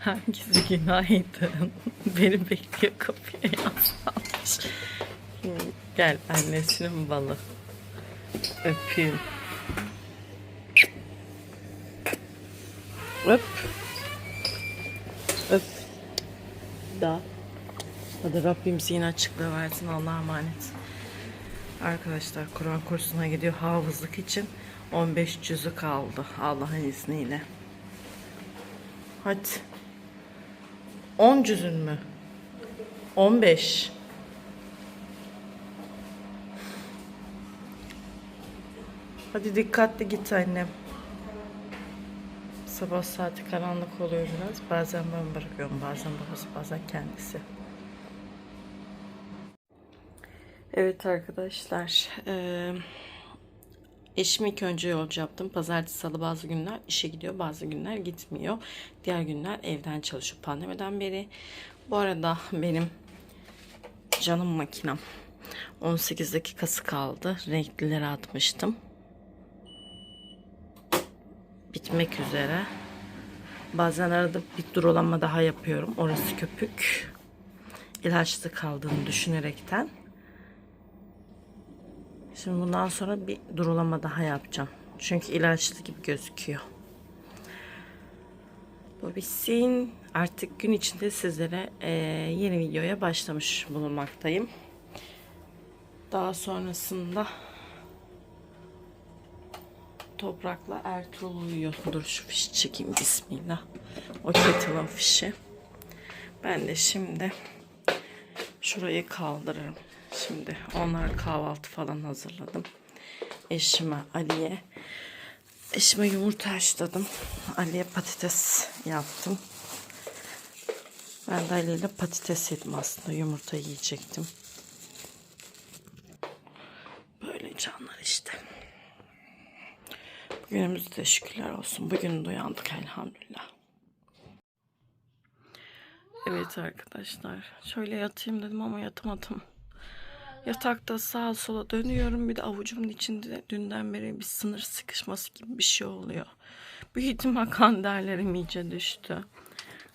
Herkese günaydın. Beni bekliyor kapıya yaslanmış. Gel annesinin balı. Öpeyim. Öp. Öp. Da. Hadi Rabbim zihin açıklığı versin. Allah'a emanet. Arkadaşlar Kur'an kursuna gidiyor hafızlık için. 15 cüzü kaldı Allah'ın izniyle. Hadi. 10 cüzün mü? 15. Hadi dikkatli git annem. Sabah saati karanlık oluyor biraz. Bazen ben bırakıyorum, bazen babası, bazen kendisi. Evet arkadaşlar. eee Eşime ilk önce yolcu yaptım. Pazartesi, salı bazı günler işe gidiyor, bazı günler gitmiyor. Diğer günler evden çalışıyor pandemiden beri. Bu arada benim canım makinem 18 dakikası kaldı. Renklileri atmıştım. Bitmek üzere. Bazen arada bir durulama daha yapıyorum. Orası köpük. İlaçlı kaldığını düşünerekten. Şimdi bundan sonra bir durulama daha yapacağım. Çünkü ilaçlı gibi gözüküyor. Bu bitsin. Artık gün içinde sizlere eee, yeni videoya başlamış bulunmaktayım. Daha sonrasında Toprak'la Ertuğrul uyuyor. Dur şu fişi çekeyim bismillah. O kettle'ın fişi. Ben de şimdi şurayı kaldırırım. Şimdi onlar kahvaltı falan hazırladım. Eşime, Ali'ye. Eşime yumurta haşladım. Ali'ye patates yaptım. Ben de Ali ile patates yedim aslında. Yumurta yiyecektim. Böyle canlar işte. Bugünümüzde şükürler olsun. Bugün de uyandık elhamdülillah. Evet arkadaşlar. Şöyle yatayım dedim ama yatamadım. Yatakta sağa sola dönüyorum. Bir de avucumun içinde dünden beri bir sınır sıkışması gibi bir şey oluyor. Büyük ihtimal kan değerlerim iyice düştü.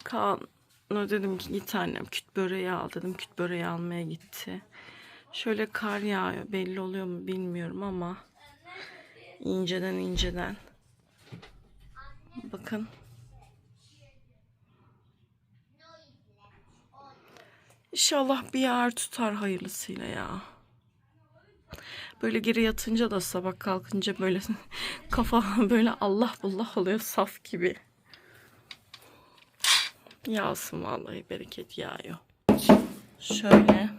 Kaan'a dedim ki git annem küt böreği al dedim. Küt böreği almaya gitti. Şöyle kar yağıyor. Belli oluyor mu bilmiyorum ama inceden inceden. Bakın. İnşallah bir yer tutar hayırlısıyla ya. Böyle geri yatınca da sabah kalkınca böyle kafa böyle Allah bullah oluyor saf gibi. Yağsın vallahi bereket yağıyor. Şöyle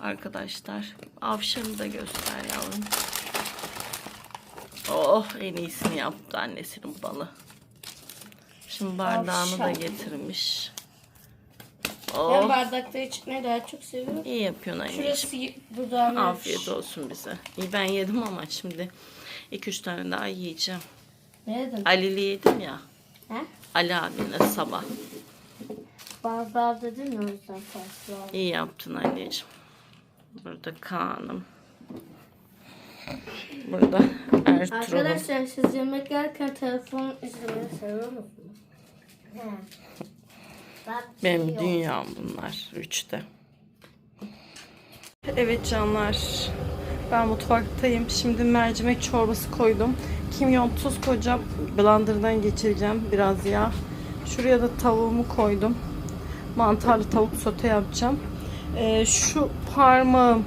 arkadaşlar avşarı da göster yavrum. Oh en iyisini yaptı annesinin balı. Şimdi bardağını da Avşar. Getirmiş. Ben Oh bardakta içmeyi daha çok seviyorum. iyi yapıyorsun anneciğim. Şurası dudağına Afiyet olsun bize. İyi ben yedim ama şimdi 2-3 tane daha yiyeceğim. Nereden? Ali'li yedim ya. He? Ali abimle sabah. Bardağı dedin ya o yüzden farklı oldu. İyi yaptın anneciğim. Burada Kaan'ım. Burada Ertuğrul'um. Arkadaşlar siz yemek yerken telefon izlemeyi seviyor musunuz? He. Benim yok. dünyam bunlar. Üçte. Evet canlar. Ben mutfaktayım. Şimdi mercimek çorbası koydum. Kimyon, tuz koyacağım. Blender'dan geçireceğim biraz yağ. Şuraya da tavuğumu koydum. Mantarlı tavuk sote yapacağım. Ee, şu parmağım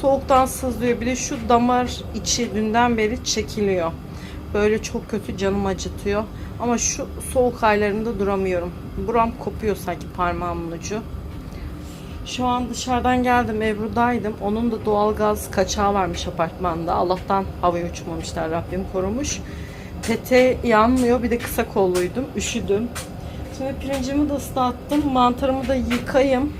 soğuktan sızlıyor. Bir de şu damar içi dünden beri çekiliyor. Böyle çok kötü canım acıtıyor. Ama şu soğuk aylarında duramıyorum. Buram kopuyor sanki parmağımın ucu. Şu an dışarıdan geldim Ebru'daydım. Onun da doğalgaz kaçağı varmış apartmanda. Allah'tan havaya uçmamışlar. Rabbim korumuş. Tete yanmıyor. Bir de kısa kolluydum. Üşüdüm. Şimdi pirincimi de ıslattım. Mantarımı da yıkayayım.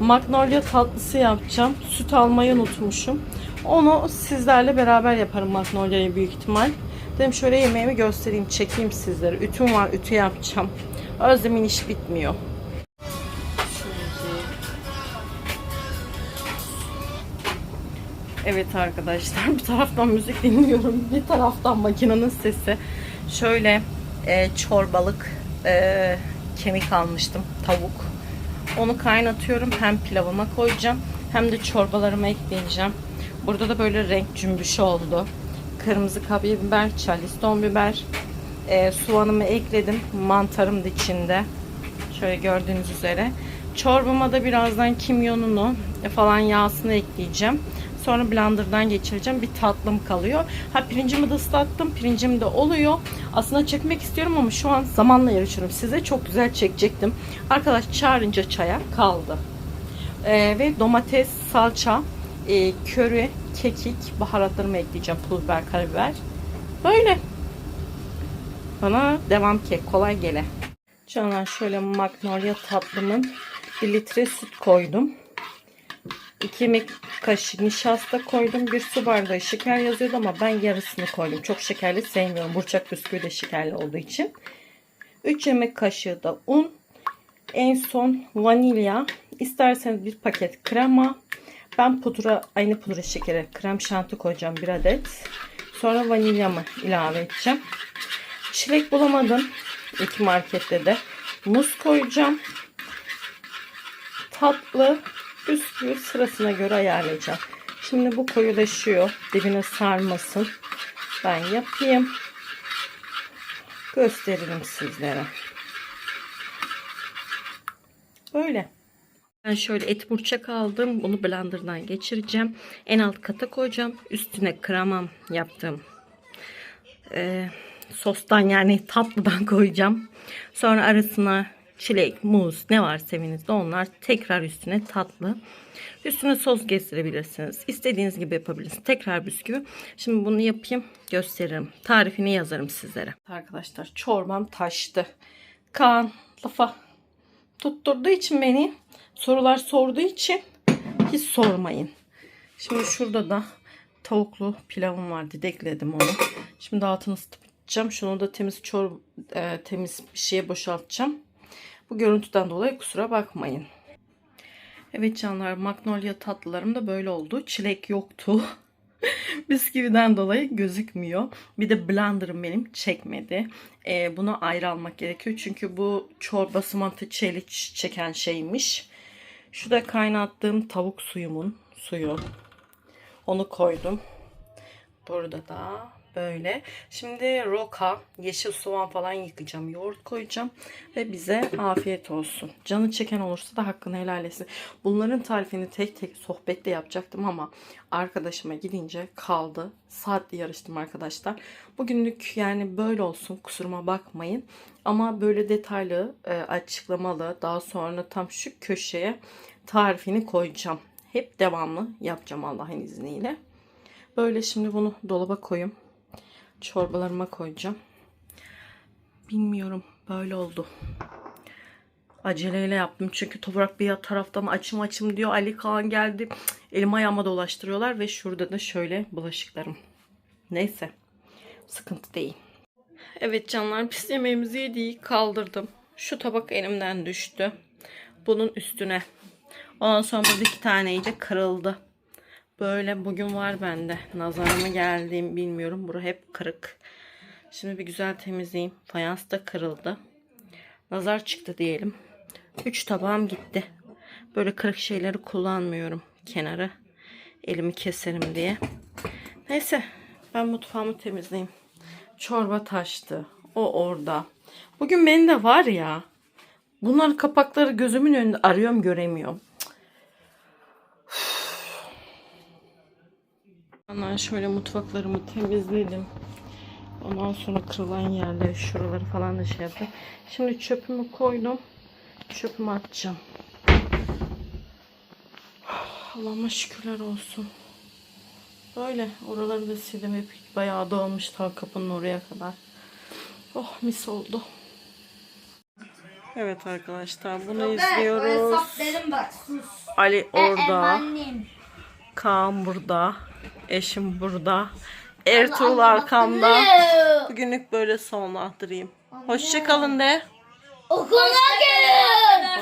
Magnolia tatlısı yapacağım. Süt almayı unutmuşum. Onu sizlerle beraber yaparım Magnolia'yı büyük ihtimal. Dedim şöyle yemeğimi göstereyim, çekeyim sizlere. Ütüm var, ütü yapacağım. Özlem'in iş bitmiyor. Evet arkadaşlar bir taraftan müzik dinliyorum bir taraftan makinenin sesi. Şöyle e, çorbalık e, kemik almıştım. Tavuk. Onu kaynatıyorum. Hem pilavıma koyacağım hem de çorbalarıma ekleyeceğim. Burada da böyle renk cümbüşü oldu. Kırmızı kapya biber, charleston biber, e, soğanımı ekledim. Mantarım da içinde. Şöyle gördüğünüz üzere. Çorbama da birazdan kimyonunu falan yağsını ekleyeceğim. Sonra blenderdan geçireceğim. Bir tatlım kalıyor. Ha pirincimi de ıslattım. Pirincim de oluyor. Aslında çekmek istiyorum ama şu an zamanla yarışıyorum. Size çok güzel çekecektim. Arkadaş çağırınca çaya kaldı. Ee, ve domates, salça, e, köri, kekik, baharatlarımı ekleyeceğim. Pul biber, karabiber. Böyle. Bana devam ki. Kolay gele. Canlar şöyle magnolia tatlımın 1 litre süt koydum. 2 yemek kaşığı nişasta koydum. Bir su bardağı şeker yazıyordu ama ben yarısını koydum. Çok şekerli sevmiyorum. Burçak bisküvi de şekerli olduğu için. 3 yemek kaşığı da un. En son vanilya. İsterseniz bir paket krema. Ben pudra, aynı pudra şekeri, krem şanti koyacağım bir adet. Sonra vanilyamı ilave edeceğim. Çilek bulamadım. İki markette de. Muz koyacağım. Tatlı bisküvi sırasına göre ayarlayacağım. Şimdi bu koyulaşıyor. Dibine sarmasın. Ben yapayım. Gösteririm sizlere. Böyle. Ben şöyle et burçak aldım. Bunu blenderdan geçireceğim. En alt kata koyacağım. Üstüne kremam yaptım. Ee, sostan yani tatlıdan koyacağım. Sonra arasına çilek, muz ne varsa evinizde onlar tekrar üstüne tatlı. Üstüne sos gezdirebilirsiniz. İstediğiniz gibi yapabilirsiniz. Tekrar bisküvi. Şimdi bunu yapayım gösteririm. Tarifini yazarım sizlere. Arkadaşlar çorbam taştı. Kaan lafa tutturduğu için beni sorular sorduğu için hiç sormayın. Şimdi şurada da tavuklu pilavım vardı. Dekledim onu. Şimdi altını ısıtacağım. Şunu da temiz çor e, temiz bir şeye boşaltacağım. Bu görüntüden dolayı kusura bakmayın. Evet canlar magnolia tatlılarım da böyle oldu. Çilek yoktu. Bisküviden dolayı gözükmüyor. Bir de blenderım benim çekmedi. Ee, bunu ayrı almak gerekiyor. Çünkü bu çorba smantı çeliç çeken şeymiş. Şu da kaynattığım tavuk suyumun suyu. Onu koydum. Burada da böyle. Şimdi roka, yeşil soğan falan yıkayacağım. Yoğurt koyacağım. Ve bize afiyet olsun. Canı çeken olursa da hakkını helal etsin. Bunların tarifini tek tek sohbette yapacaktım ama arkadaşıma gidince kaldı. Saatli yarıştım arkadaşlar. Bugünlük yani böyle olsun. Kusuruma bakmayın. Ama böyle detaylı, e, açıklamalı daha sonra tam şu köşeye tarifini koyacağım. Hep devamlı yapacağım Allah'ın izniyle. Böyle şimdi bunu dolaba koyayım. Çorbalarıma koyacağım. Bilmiyorum. Böyle oldu. Aceleyle yaptım. Çünkü toprak bir taraftan açım açım diyor. Ali Kaan geldi. Elim ayağıma dolaştırıyorlar. Ve şurada da şöyle bulaşıklarım. Neyse. Sıkıntı değil. Evet canlar pis yemeğimizi yedik. Kaldırdım. Şu tabak elimden düştü. Bunun üstüne. Ondan sonra burada iki tane iyice kırıldı. Böyle bugün var bende. Nazara mı geldiğim bilmiyorum. Bura hep kırık. Şimdi bir güzel temizleyeyim. Fayans da kırıldı. Nazar çıktı diyelim. Üç tabağım gitti. Böyle kırık şeyleri kullanmıyorum. Kenara elimi keserim diye. Neyse ben mutfağımı temizleyeyim. Çorba taştı. O orada. Bugün benim de var ya. Bunların kapakları gözümün önünde arıyorum göremiyorum. Ondan şöyle mutfaklarımı temizledim. Ondan sonra kırılan yerleri, şuraları falan da şey yaptım. Şimdi çöpümü koydum. Çöpümü atacağım. Allah'ıma şükürler olsun. Böyle oraları da sildim. Hep bayağı dağılmış ta kapının oraya kadar. Oh mis oldu. Evet arkadaşlar bunu izliyoruz. Ali orada. Annem. Kaan burada. Eşim burada. Ertuğrul arkamda. Bugünlük böyle sonlandırayım. Hoşçakalın de. Okula gelin.